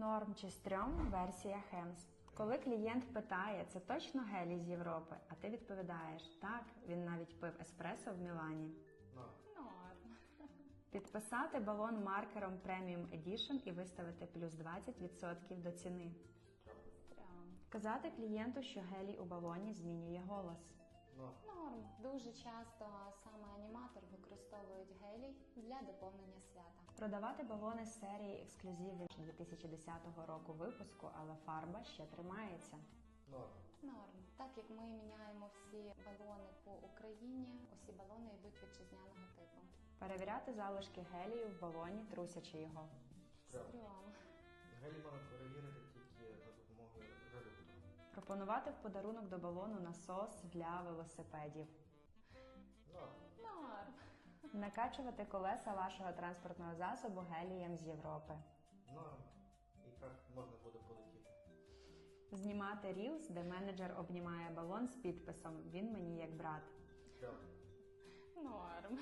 Норм чи стрьом версія Хемс. Коли клієнт питає, це точно гелій з Європи, а ти відповідаєш так, він навіть пив еспресо в Мілані. Норм. Норм. Підписати балон маркером Premium Edition і виставити плюс 20% до ціни. Стрьом. Казати клієнту, що гелій у балоні змінює голос. Норм. Норм. Дуже часто саме аніматор гелій для доповнення свята. Продавати балони з серії ексклюзивів 2010 року випуску, але фарба ще тримається. Норм. Норм. Так як ми міняємо всі балони по Україні, усі балони йдуть вітчизняного типу. Перевіряти залишки гелію в балоні, трусячи його. Стрьом. Стрьом. Гелі можна перевірити тільки за допомогою редуктора. Пропонувати в подарунок до балону насос для велосипедів. Накачувати колеса вашого транспортного засобу гелієм з Європи. Норм. Якраз можна буде полетіти. Знімати рілс, де менеджер обнімає балон з підписом. Він мені як брат. Добре. Норм.